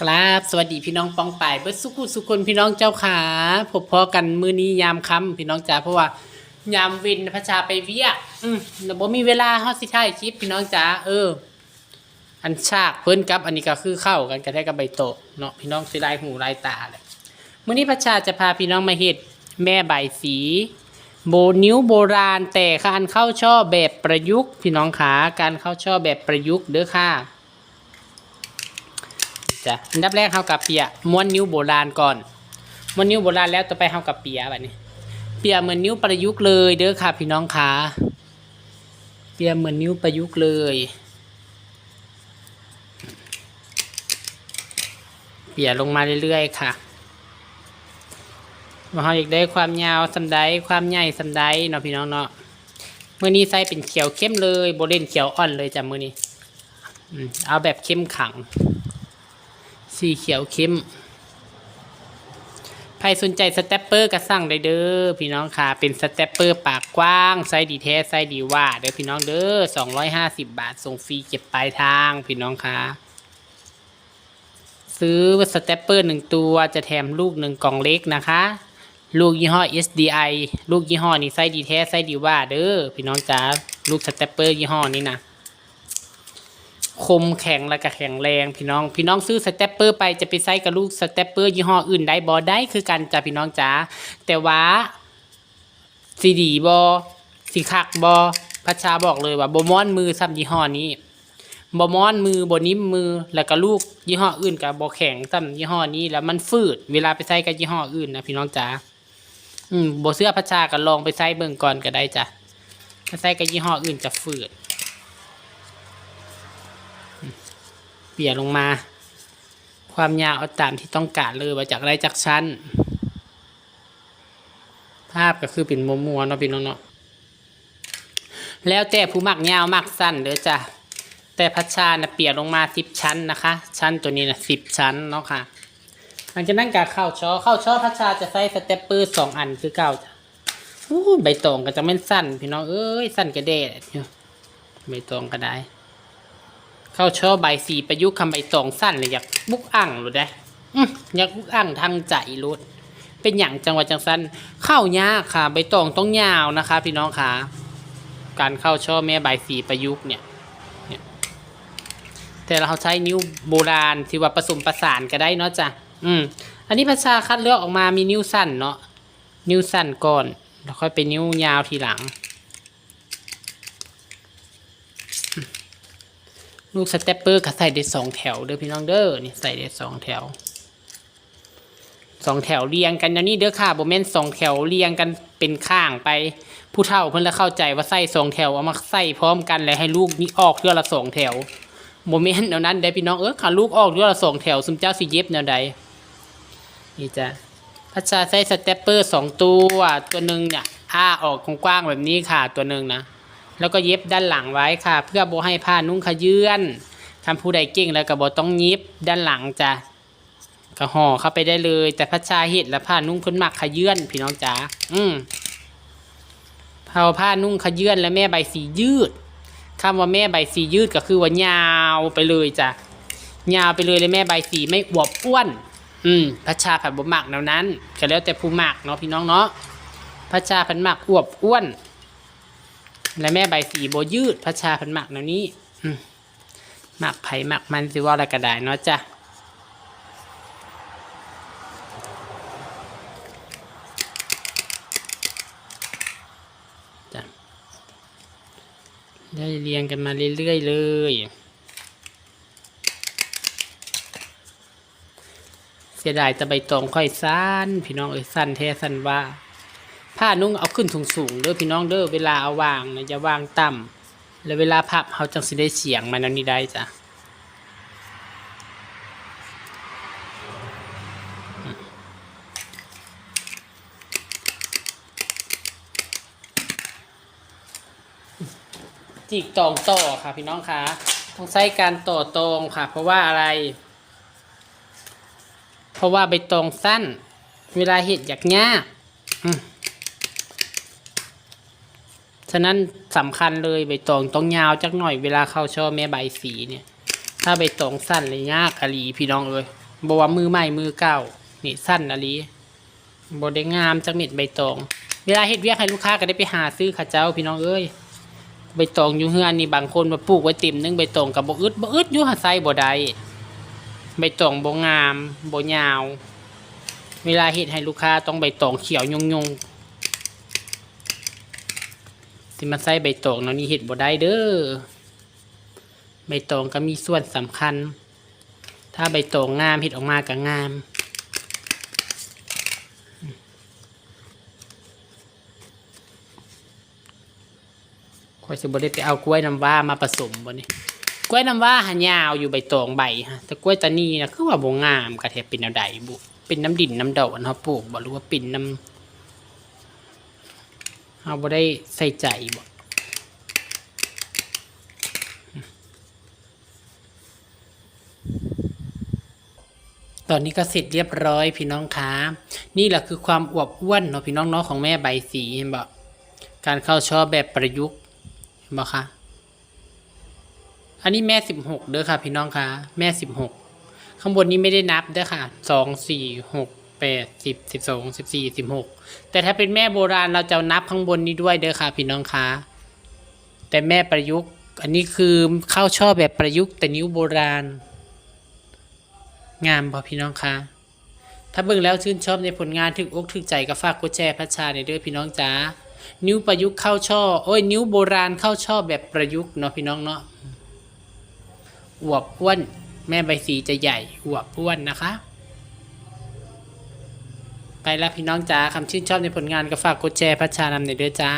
กราบสวัสดีพี่น้องปองป่ายเบิดสุขุสุคนพี่น้องเจ้าขาพบพอกันมื้อนี้ยามค่ำพี่น้องจ๋าเพราะว่ายามวินพระชาไปเวียอืมแล้วบ่มีเวลาเฮาสิถ่ายคลิปพี่น้องจ๋าเออ อันฉากเพิ่นกับอันนี้ก็คือเข้ากันกระแทกกับใบโตะเนาะพี่น้องสิลายหูลายตาเลยมื้อนี้พระชาจะพาพี่น้องมาเฮ็ดแม่ใบสีโบนิ้วโบราณแต่การเข้าช่อแบบประยุกต์พี่น้องขาการเข้าช่อแบบประยุกต์เด้อค่ะ จ้ะอันดับแรกเฮากับเปียม้วนนิ้วโบราณก่อนม้วนนิ้วโบราณแล้วต่อไปเฮากับเปียแบบนี้ เปียเหมือนนิ้วประยุกต์เลยเด้อค่ะพี่น้องคะเปียเหมือนนิ้วประยุกต์เลย เปียลงมาเรื่อยๆค่ะว่าเฮาอยากได้ความยาวสันไดความใหญ่สันไดเนาะพี่น้องเนาะมือนี้ใส่เป็นเขียวเข้มเลยโบเล่นเขียวอ่อนเลยจ้ะมือนี้เอาแบบเข้มขัง สีเขียวเข้มใครสนใจสเตปเปอร์ก็สั่งได้เด้อพี่น้องค่ะ เป็นสเตปเปอร์ปากกว้าง ไซส์ดีแท้ ไซส์ดีว่าเด้อพี่น้องเด้อ250บาท ส่งฟรีเก็บปลายทางพี่น้องค่ะ ซื้อสเตปเปอร์หนึ่งตัวจะแถมลูกหนึ่งกล่องเล็กนะคะ ลูกยี่ห้อ SDI ลูกยี่ห้อนี้ไซส์ดีแท้ ไซส์ดีว่าเด้อพี่น้องจ๋าลูกสเตปเปอร์ยี่ห้อนี้นะ คมแข็งและก็แข็งแรงพี่น้อง พี่น้องซื้อสเตปเปอร์ไปจะไปใช้กับลูกสเตปเปอร์ยี่ห้ออื่นได้บอได้คือกันจ้ะพี่น้องจ๋าแต่ว่าสีดีบอสีคักบอพัชชาบอกเลยว่าบอมอนมือซ้ำยี่ห้อนี้บอมอนมือบนิ่มมือแล้วก็ลูกยี่ห้ออื่นกับบอแข็งซ้ำยี่ห้อนี้แล้วมันฟืด เวลาไปใช้กับยี่ห้ออื่นนะพี่น้องจ๋าอืมบเสื้อพัชชาก็ลองไปใช้เบิ่งก่อนก็ได้จ้ะถ้าใช้กับยี่ห้ออื่นจะฟืด เปี่ยลงมา ความยาวเอาตามที่ต้องการเลยว่าจากไรจากชั้น ภาพก็คือเป็นมัวมัวๆเนาะพี่น้องเนาะแล้วแต่ผู้มักยาวมักสั้นเด้อจ้ะแต่พัชชานะเปียลงมาสิบชั้นนะคะ ชั้นตัวนี้นะสิบชั้นเนาะค่ะหลังจากนั้นการเข้าช่อเข้าช่อพัชชาจะใส่สเตปเปอร์สองอันคือเก่าจ้ะอู้ใบตองก็จะไม่สั้น พี่น้องเอ้ยสั้นกระเดะอยู่ใบตองก็ได้ เข้าชอบใบสีประยุกต์คำใบตองสั้นเลยอยากบุกอ่างหรือได้อยากบุกอ่างทางใจรุดเป็นอย่างจังหวัดจังสันเข้ายากค่ะ ใบตองต้องยาวนะคะ พี่น้องค่ะ การเข้าช่อแม่ใบสีประยุกต์เนี่ยแต่เราใช้นิ้วโบราณที่ว่าผสมประสานก็ได้เนาะจ้ะอืม อันนี้พัชชาคัดเลือกออกมามีนิ้วสั้นเนาะนิ้วสั้นก่อน แล้วค่อยเป็นนิ้วยาวทีหลัง ลูกสเตปเปอร์ก็ใส่ได้สองแถวเด้อพี่น้องเด้อนี่ใส่ได้สองแถวสองแถวเรียงกันอย่างนี้เด้อค่ะโบแม่นสองแถวเรียงกันเป็นข้างไป ผู้เฒ่าเพิ่นละเข้าใจว่าใส่สองแถวเอามาใส่พร้อมกันแล้วให้ลูกนี่ออกเทื่อละสองแถวโบแม่นเดี๋ยวนั้นได้อพี่น้องเออค่ะลูกออกเทื่อละสองแถวซุมเจ้าสิเย็บแนวใดนี่จ้ะพัชชาใส่สเตปเปอร์สองตัวตัวหนึ่งเนี่ยอ้าออกกว้างๆแบบนี้ค่ะตัวหนึ่งนะ แล้วก็เย็บด้านหลังไว้ค่ะ เพื่อโบให้ผ้านุ่งขยื่นทำผู้ใดเก่งแล้วก็บต้องย็บด้านหลังจ้ะก็ห่อเข้าไปได้เลย แต่พัชชาเห็ดและผ้านุ่งพ้นหมักขยื่นพี่น้องจ๋าอืมเผาผ้านุ่งขยื่นและแม่ใบสียืดคำว่าแม่ใบสียืดก็คือว่ายาวไปเลยจ้ะยาวไปเลยเลยแม่ใบสีไม่อวบอ้วน อืมพัชชาผัดบะหมักแนวนั้นก็แล้วแต่ผู้หมักเนาะพี่น้องเนาะพัชชาผัดหมักอวบอ้วน และแม่ใบสีโบยืดพระชาพันหมักแนวนี้หมักไผ่หมักมันสิว่าอะไรก็ได้เนาะจ้ะจ้ะได้เรียงกันมาเรื่อยๆเลยเสียดายแต่ใบตองค่อยสั้นพี่น้องเอ้ยสั้นแท้สั้นว่า ผ้านุ่งเอาขึ้นสูงเด้อพี่น้องเด้อเวลาเอาวางนะอย่าวางต่ำแล้วเวลาพับเขาจังสิได้เสียงมันอันนี้ได้จ้ะจีกตองต่อค่ะพี่น้องคะต้องใช้การต่อตรงค่ะ เพราะว่าอะไร เพราะว่าใบตองสั้น เวลาเห็ดอยากยาอืม ฉะนั้นสำคัญเลยใบตองต้องยาวจักหน่อยเวลาเข้าช่อแม่ใบสีเนี่ย ถ้าใบตองสั้นเลยยากอะลีพี่น้องเอ้ยบว่ามือใหม่มือเก่านี่สั้นอะลีบได้งามจักเม็ดใบตอง เวลาเฮ็ดเวียกให้ลูกค้าก็ได้ไปหาซื้อข้าเจ้าพี่น้องเอ้ยใบตองอยู่เฮือนนี่บางคนมาปลูกไว้เต็มนึงใบตองกับบ่อึดบ่อึดอยู่หาไซบ่ได้ใบตองบ่งามบ่ยาว เวลาเฮ็ดให้ลูกค้าต้องใบตองเขียวยงยง สิมาใส่ใบตองเนาะนี่เฮ็ดบ่ได้เด้อใบตองก็มีส่วนสำคัญ ถ้าใบตองงามเฮ็ดออกมาก็งามขอยสิบ่ได้ไปเอากล้วยน้ำว้ามาผสมบ่นี่กล้วยน้ำว้าหันยาวอยู่ใบตองใบฮะแต่กล้วยตานีนะคือว่าบ่งามกระแทบเป็นแนวใดบุเป็นน้ำดินน้ำดอกอันเฮาปลูกบ่รือว่าเป็นน้ำ เฮาบ่ได้ใส่ใจบ่ตอนนี้ก็เสร็จเรียบร้อยพี่น้องคะนี่แหละคือความอวบอ้วนเนาะพี่น้องเนาะของแม่ใบสีเห็นบ่การเข้าชอบแบบประยุกต์เห็นบ่คะอันนี้แม่สิบหกเด้อค่ะ พี่น้องคะแม่สิบหกข้างบนนี้ไม่ได้นับเด้อค่ะสองสี่หก แปดสิบสิบสองสิบสี่สิบหกแต่ถ้าเป็นแม่โบราณเราจะนับข้างบนนี้ด้วยเด้อค่ะพี่น้องคะแต่แม่ประยุกต์อันนี้คือเข้าชอบแบบประยุกต์แต่นิ้วโบราณ งามพอพี่น้องคะถ้าเบิ่งแล้วชื่นชอบในผลงานถึกอกถึกใจก็ฝากกดแชร์พัชชาในอยเด้อพี่น้องจ้านิ้วประยุกต์เข้าช่อโอ้ยนิ้วโบราณเข้าช่อแบบประยุกต์เนาะพี่น้องเนาะอวบอ้วน แม่ใบสีจะใหญ่อวบอ้วนนะคะ ไปแล้วพี่น้องจ้าคำชื่นชอบในผลงานก็ฝากกดแชร์พัชชานำหนอยด้วยจ้า